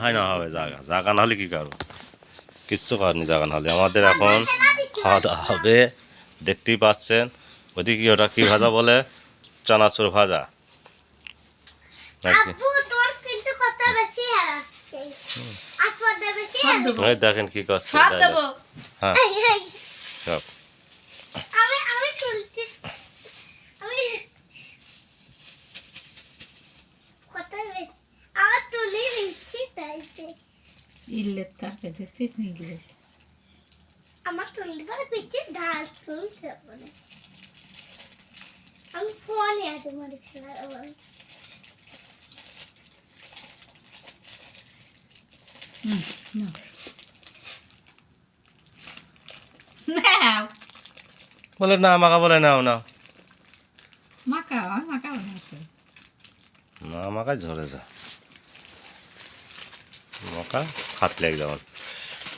হয় না হবে জাগা। জাগা না হলে কী করব? কিচ্ছু করেনি জাগা না হলে। আমাদের এখন খাওয়া দাওয়া হবে। দেখতেই পাচ্ছেন। ওদিকে ওটা কী ভাজা বলে? চানাচুর ভাজা। নাকি? দেখেন কি করছে হ্যাঁ এই, এই, সব আমি আমি চলছি আমি কথা বেশি আমার তুলে বেশি তাইছে ইল্লেত কাপে দেখতে নিগলে আমার করে পিঠে ঢাল চলছে বলে আমি ফোনে আছে মারি খেলা বলে হুম না নাও। বলে না আমাকে বলে নাও না মাকা আর মাকা না আমাকে ঝরে যা মাকা খাতলে একদম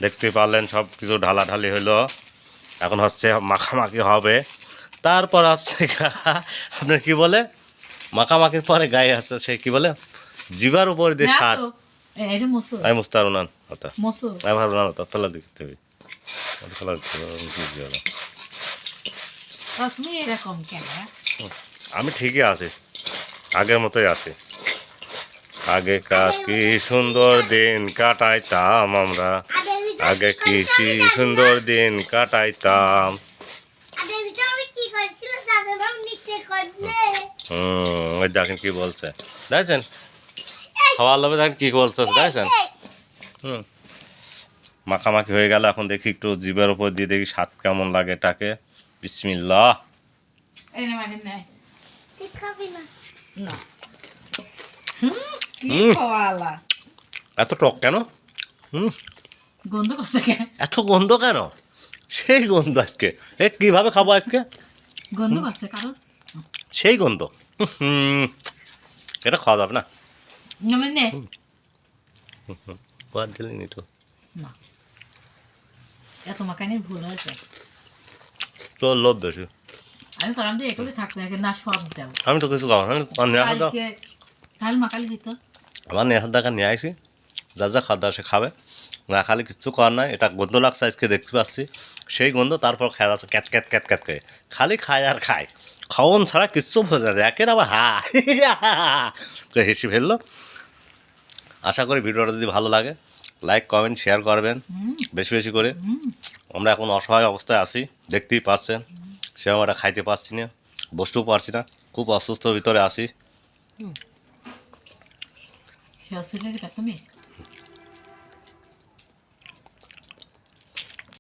দেখতে পারলেন সব কিছু ঢালাঢালি হলো। এখন হচ্ছে মাখামাখি হবে। তারপর হচ্ছে আপনার কি বলে? মাখামাখির পরে গায়ে আসছে সে কি বলে? জিবার উপর দিয়ে আমি মুস্তার উনান হতা মসুর। আমি ভাবলাম না তো ফেলা দিতে হবে। ফেলা দিতে আমি কি বলব? তা তুমি এরকম কেন আমি ঠিকই আছি। আগের মতোই আছি। আগেকার কি সুন্দর দিন কাটাইতাম আমরা। আগে কি কি সুন্দর দিন কাটাইতাম। হুম ওই দেখেন কি বলছে। দেখছেন? খাওয়ার লোভে দেখেন কি বলছে দেখছেন? হুম। মাখামাখি হয়ে গেল এখন দেখি একটু জিভের উপর দিয়ে দেখি স্বাদ কেমন লাগে এটাকে। বিসমিল্লাহ। এই নে। এত টক কেন? হুম গন্ধ কেন? এত গন্ধ কেন? সেই গন্ধ আজকে। এ কীভাবে খাব আজকে? গন্ধ করছে কারণ? সেই গন্ধ। হুম। এটা খাওয়া যাবে না? আমি বাদ দিলেনি তো। না। এত মাকানি ভুল হয়েছে। তোর লোভ বেশি। আমি করলাম যে এগুলো থাকবে না সব দেব আমি তো কিছু খাব না। আমার নেহার দেখা নিয়ে আসি যা যা খাওয়া দাওয়া সে খাবে। না খালি কিচ্ছু করার নাই এটা গন্ধ লাগছে আজকে দেখতে পাচ্ছি সেই গন্ধ তারপর খাওয়া যাচ্ছে ক্যাট ক্যাট ক্যাট ক্যাট করে খালি খায় আর খায় খাওয়ন ছাড়া কিচ্ছু বোঝা যায় একের আবার হা করে হেসে ফেলল। আশা করি ভিডিওটা যদি ভালো লাগে লাইক কমেন্ট শেয়ার করবেন। বেশি বেশি করে। আমরা এখন অসহায় অবস্থায় আছি দেখতেই পাচ্ছেন। সে আমরা খাইতে পারছি না বসতেও পারছি না খুব অসুস্থ ভিতরে আছি। 票するだけだとめ。